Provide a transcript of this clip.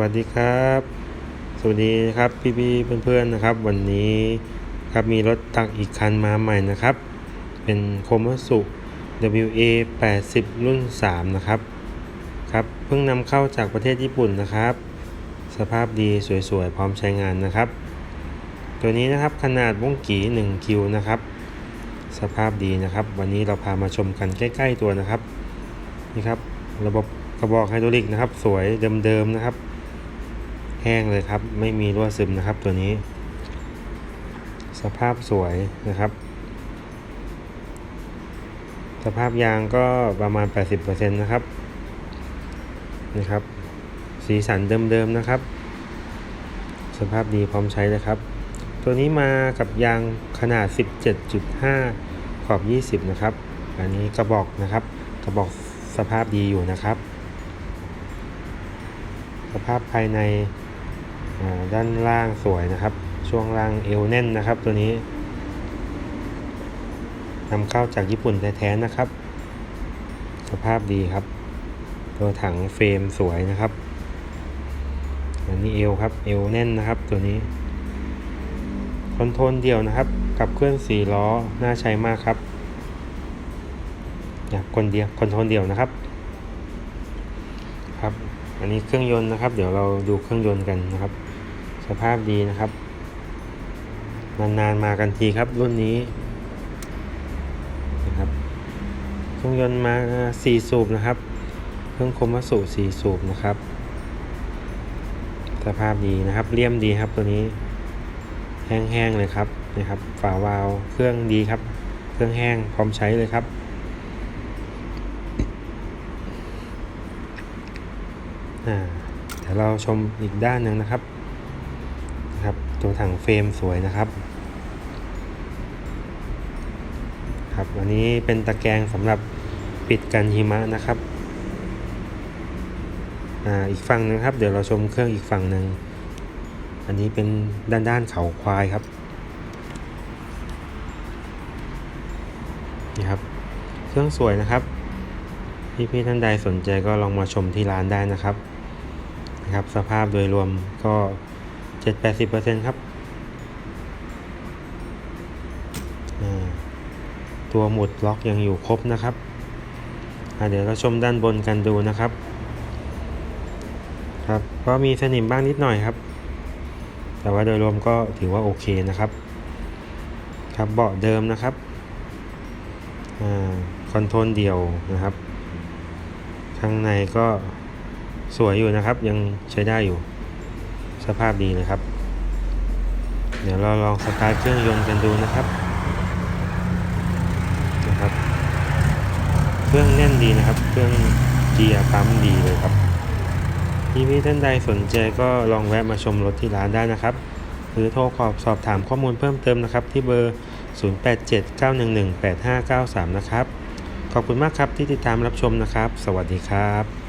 วัสดีครับ สวัสดีครับพี่ๆเพื่อนๆนะครับ วันนี้ครับมีรถตักอีกคันมาใหม่นะครับ เป็นโคมสุ WA 80 รุ่น 3 นะครับครับเพิ่งนำเข้าจากประเทศญี่ปุ่นนะครับ สภาพดีสวยๆ พร้อมใช้งานนะครับ ตัวนี้นะครับขนาดวงกี1คิวนะครับ สภาพดีนะครับ วันนี้เราพามาชมกันใกล้ ๆ ตัวนะครับนี่ครับระบบกระบอกไฮดรอลิกนะครับ สวยเดิมๆนะครับ แห้งเลยครับ ไม่มีรั่วซึมนะครับตัวนี้ สภาพสวยนะครับ สภาพยางก็ประมาณ 80%นะครับนี่ครับ สีสันเดิมๆนะครับ สภาพดีพร้อมใช้เลยครับ ตัวนี้มากับยางขนาด 17.5 ขอบ 20 นะครับ อันนี้กระบอกนะครับ กระบอกสภาพดีอยู่นะครับ สภาพภายใน ด้านล่างสวยนะครับ ช่วงล่างเอวแน่นนะครับ ตัวนี้นำเข้าจากญี่ปุ่นแท้ๆนะครับ สภาพดีครับ ตัวถังเฟรมสวยนะครับ อันนี้เอวครับเอวแน่นนะครับ ตัวนี้คอนโทรลเดียวนะครับ กับเครื่องสี่ล้อน่าใช้มากครับอยากคนเดียวคอนโทรลเดียวนะครับ อันนี้เครื่องยนต์นะครับ เดี๋ยวเราดูเครื่องยนต์กันนะครับ สภาพดีนะครับ นานๆมากันทีครับรุ่นนี้นะครับ เครื่องยนต์มาสี่สูบนะครับ เครื่องคมวัสดุสี่สูบนะครับ สภาพดีนะครับเลี่ยมดีครับตัวนี้ แห้งๆเลยครับนะครับ ฝาวาล์วเครื่องดีครับ เครื่องแห้งพร้อมใช้เลยครับ อ่า เดี๋ยวเราชมอีกด้านหนึ่งนะครับนะครับ ตัวถังเฟรมสวยนะครับ ครับอันนี้เป็นตะแกรงสำหรับปิดกันหิมะนะครับอ่าอีกฝั่งหนึงครับ เดี๋ยวเราชมเครื่องอีกฝั่งหนึ่งอันนี้เป็นด้านด้านเขาควายครับนี่ครับ เครื่องสวยนะครับพี่ๆท่านใดสนใจก็ลองมาชมที่ร้านได้นะครับ นะครับ สภาพโดยรวมก็ 7-80%ครับอ่าตัวหมุดล็อกยังอยู่ครบนะครับเดี๋ยวเราชมด้านบนกันดูนะครับ ครับ ก็มีสนิมบ้างนิดหน่อยครับ แต่ว่าโดยรวมก็ถือว่าโอเคนะครับ ครับเบาะเดิมนะครับอคอนโทรลเดียวนะครับ ข้างในก็ สวยอยู่นะครับ ยังใช้ได้อยู่ สภาพดีเลยครับ เดี๋ยวเราลองสตาร์ทเครื่องยนต์กันดูนะครับนะครับ เครื่องแน่นดีนะครับ เครื่องเกียร์ปั๊มดีเลยครับที่พี่ท่านใดสนใจก็ลองแวะมาชมรถที่ร้านได้นะครับ หรือโทรขอบสอบถามข้อมูลเพิ่มเติมนะครับ ที่เบอร์ 0879118593 นะครับ ขอบคุณมากครับที่ติดตามรับชมนะครับ สวัสดีครับ